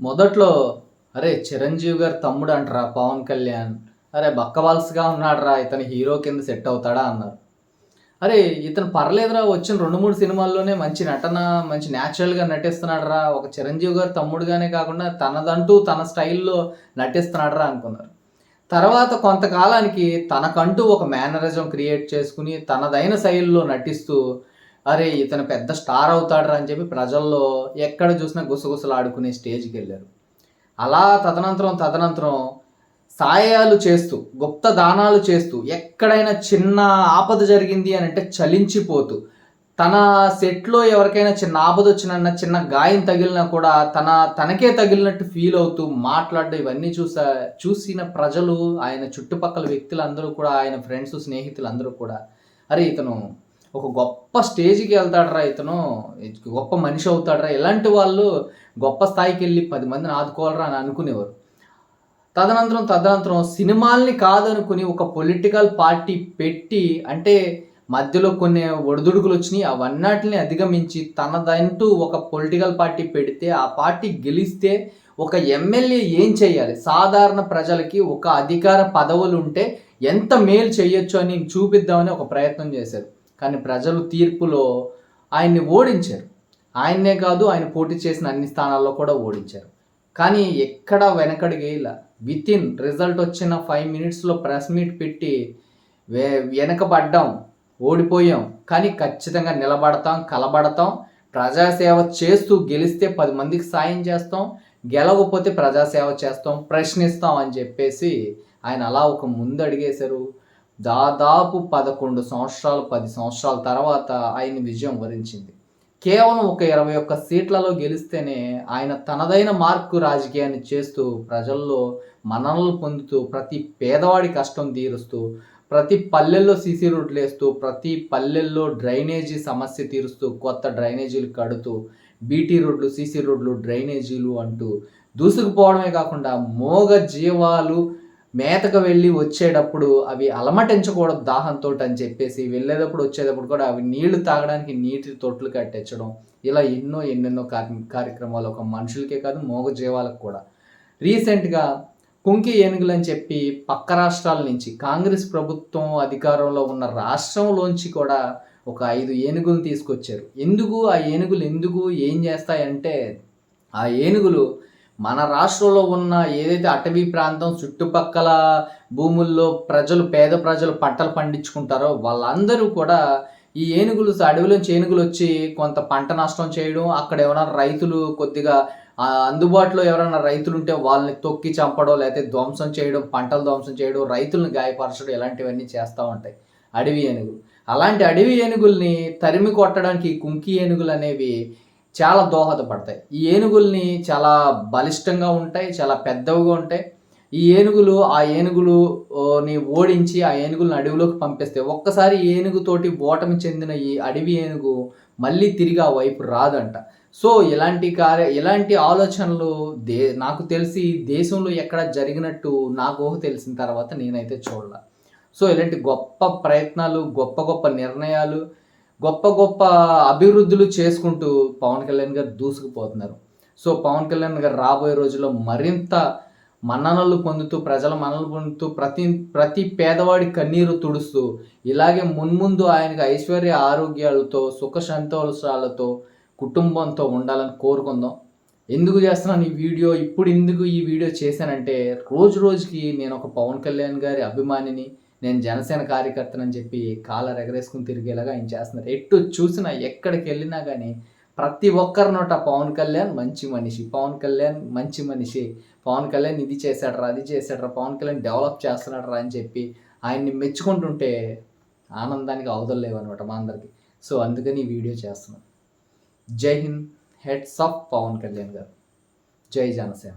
మొదట్లో అరే చిరంజీవి గారు తమ్ముడు అంటరా పవన్ కళ్యాణ్. అరే బక్కవాల్స్గా ఉన్నాడురా ఇతను హీరో కింద సెట్ అవుతాడా అన్నారు. అరే ఇతను పర్లేదురా వచ్చిన రెండు మూడు సినిమాల్లోనే మంచి నటన మంచి న్యాచురల్గా నటిస్తున్నాడురా ఒక చిరంజీవి గారు తమ్ముడుగానే కాకుండా తనదంటూ తన స్టైల్లో నటిస్తున్నాడురా అనుకున్నారు. తర్వాత కొంతకాలానికి తనకంటూ ఒక మేనరిజం క్రియేట్ చేసుకుని తనదైన శైలిలో నటిస్తూ అరే ఇతను పెద్ద స్టార్ అవుతాడురా అని చెప్పి ప్రజల్లో ఎక్కడ చూసినా గుసగుసలు ఆడుకునే స్టేజ్కి వెళ్ళారు. అలా తదనంతరం తదనంతరం సాయాలు చేస్తూ గుప్త దానాలు చేస్తూ ఎక్కడైనా చిన్న ఆపద జరిగింది అని అంటే చలించిపోతూ తన సెట్లో ఎవరికైనా చిన్న ఆపద వచ్చిన చిన్న గాయం తగిలినా కూడా తన తనకే తగిలినట్టు ఫీల్ అవుతూ మాట్లాడడం ఇవన్నీ చూసా చూసిన ప్రజలు ఆయన చుట్టుపక్కల వ్యక్తులందరూ కూడా ఆయన ఫ్రెండ్స్ స్నేహితులు అందరూ కూడా అరే ఇతను ఒక గొప్ప స్టేజ్కి వెళ్తాడరా ఇతను. గొప్ప మనిషి అవుతాడరా. ఇలాంటి వాళ్ళు గొప్ప స్థాయికి వెళ్ళి పది మందిని ఆదుకోవాలరా అని అనుకునేవారు. తదనంతరం తదనంతరం సినిమాల్ని కాదనుకుని ఒక పొలిటికల్ పార్టీ పెట్టి అంటే మధ్యలో కొన్ని ఒడిదుడుకులు వచ్చినాయి. అవన్నిటిని అధిగమించి తనదంటూ ఒక పొలిటికల్ పార్టీ పెడితే ఆ పార్టీ గెలిస్తే ఒక ఎమ్మెల్యే ఏం చేయాలి? సాధారణ ప్రజలకి ఒక అధికార పదవులు ఉంటే ఎంత మేలు చేయొచ్చు అని చూపిద్దామని ఒక ప్రయత్నం చేశారు. కానీ ప్రజలు తీర్పులో ఆయన్ని ఓడించారు. ఆయన్నే కాదు ఆయన పోటీ చేసిన అన్ని స్థానాల్లో కూడా ఓడించారు. కానీ ఎక్కడ వెనకడికి ఇలా విత్ ఇన్ రిజల్ట్ వచ్చిన ఫైవ్ మినిట్స్లో ప్రెస్ మీట్ పెట్టి వే వెనకబడ్డాం ఓడిపోయాం. కానీ ఖచ్చితంగా నిలబడతాం కలబడతాం. ప్రజాసేవ చేస్తూ గెలిస్తే పది మందికి సాయం చేస్తాం. గెలవకపోతే ప్రజాసేవ చేస్తాం ప్రశ్నిస్తాం అని చెప్పేసి ఆయన అలా ఒక ముందు అడిగేశారు దాదాపు పదకొండు సంవత్సరాలు పది సంవత్సరాల తర్వాత ఆయన విజయం వరించింది. కేవలం ఒక ఇరవై ఒక్క సీట్లలో గెలిస్తేనే ఆయన తనదైన మార్కు రాజకీయాన్ని చేస్తూ ప్రజల్లో మననలు పొందుతూ ప్రతి పేదవాడి కష్టం తీరుస్తూ ప్రతి పల్లెల్లో సీసీ రోడ్లు వేస్తూ ప్రతి పల్లెల్లో డ్రైనేజీ సమస్య తీరుస్తూ కొత్త డ్రైనేజీలు కడుతూ బీటీ రోడ్లు సీసీ రోడ్లు డ్రైనేజీలు అంటూ దూసుకుపోవడమే కాకుండా మోగ జీవాలు మేతకు వెళ్ళి వచ్చేటప్పుడు అవి అలమటించకూడదు దాహంతో అని చెప్పేసి వెళ్ళేటప్పుడు వచ్చేటప్పుడు కూడా అవి నీళ్ళు తాగడానికి నీటి తొట్లు కట్టించడం. ఇలా ఎన్నో ఎన్నెన్నో కార్యక్రమాలు ఒక మనుషులకే కాదు మోగ జీవాలకు కూడా. రీసెంట్గా కుంకి ఏనుగులు అని చెప్పి పక్క రాష్ట్రాల నుంచి కాంగ్రెస్ ప్రభుత్వం అధికారంలో ఉన్న రాష్ట్రంలోంచి కూడా ఒక ఐదు ఏనుగులు తీసుకొచ్చారు. ఎందుకు? ఆ ఏనుగులు ఎందుకు? ఏం చేస్తాయంటే ఆ ఏనుగులు మన రాష్ట్రంలో ఉన్న ఏదైతే అటవీ ప్రాంతం చుట్టుపక్కల భూముల్లో ప్రజలు పేద ప్రజలు పంటలు పండించుకుంటారో వాళ్ళందరూ కూడా ఈ ఏనుగులు అడవిలోంచి ఏనుగులు వచ్చి కొంత పంట నష్టం చేయడం అక్కడ ఏమైనా రైతులు కొద్దిగా అందుబాటులో ఎవరైనా రైతులు ఉంటే వాళ్ళని తొక్కి చంపడం లేకపోతే ధ్వంసం చేయడం పంటలు ధ్వంసం చేయడం రైతులను గాయపరచడం ఇలాంటివన్నీ చేస్తూ ఉంటాయి. అడవి ఏనుగులు. అలాంటి అడవి ఏనుగుల్ని తరిమి కొట్టడానికి కుంకి ఏనుగులు అనేవి చాలా దోహదపడతాయి. ఈ ఏనుగుల్ని చాలా బలిష్టంగా ఉంటాయి చాలా పెద్దవిగా ఉంటాయి. ఈ ఏనుగులు ఆ ఏనుగులుని ఓడించి ఆ ఏనుగులను అడవిలోకి పంపిస్తే ఒక్కసారి ఏనుగుతోటి ఓటమి చెందిన ఈ అడవి ఏనుగు మళ్ళీ తిరిగి ఆ వైపు రాదంట. సో ఇలాంటి కార్య ఇలాంటి ఆలోచనలు దే నాకు తెలిసి దేశంలో ఎక్కడ జరిగినట్టు నాకు ఊహ తెలిసిన తర్వాత నేనైతే చూడాల. సో ఇలాంటి గొప్ప ప్రయత్నాలు గొప్ప గొప్ప నిర్ణయాలు గొప్ప గొప్ప అభివృద్ధులు చేసుకుంటూ పవన్ కళ్యాణ్ గారు దూసుకుపోతున్నారు. సో పవన్ కళ్యాణ్ గారు రాబోయే రోజుల్లో మరింత మన్ననలు పొందుతూ ప్రజల మన్నలు పొందుతూ ప్రతి ప్రతి పేదవాడి కన్నీరు తుడుస్తూ ఇలాగే మున్ముందు ఆయనకు ఐశ్వర్య ఆరోగ్యాలతో సుఖ సంతోషాలతో కుటుంబంతో ఉండాలని కోరుకుందాం. ఎందుకు చేస్తున్నాను ఈ వీడియో? ఇప్పుడు ఎందుకు ఈ వీడియో చేశానంటే రోజు రోజుకి నేను ఒక పవన్ కళ్యాణ్ గారి అభిమానిని నేను జనసేన కార్యకర్తనని చెప్పి కాలర్ ఎగరేసుకుని తిరిగేలాగా ఆయన చేస్తున్నారు. ఎటు చూసినా ఎక్కడికి వెళ్ళినా కానీ ప్రతి ఒక్కరి నోట పవన్ కళ్యాణ్ మంచి మనిషి. పవన్ కళ్యాణ్ మంచి మనిషి. పవన్ కళ్యాణ్ ఇది చేశాడరా అది చేశాడరా పవన్ కళ్యాణ్ డెవలప్ చేస్తున్నాడరా అని చెప్పి ఆయన్ని మెచ్చుకుంటుంటే ఆనందానికి అవదలేవు అనమాట మా అందరికి. సో అందుకని ఈ వీడియో చేస్తున్నాం జై హింద్ హెడ్స్ ఆఫ్ పవన్ కళ్యాణ్ గారు. జై జనసేన.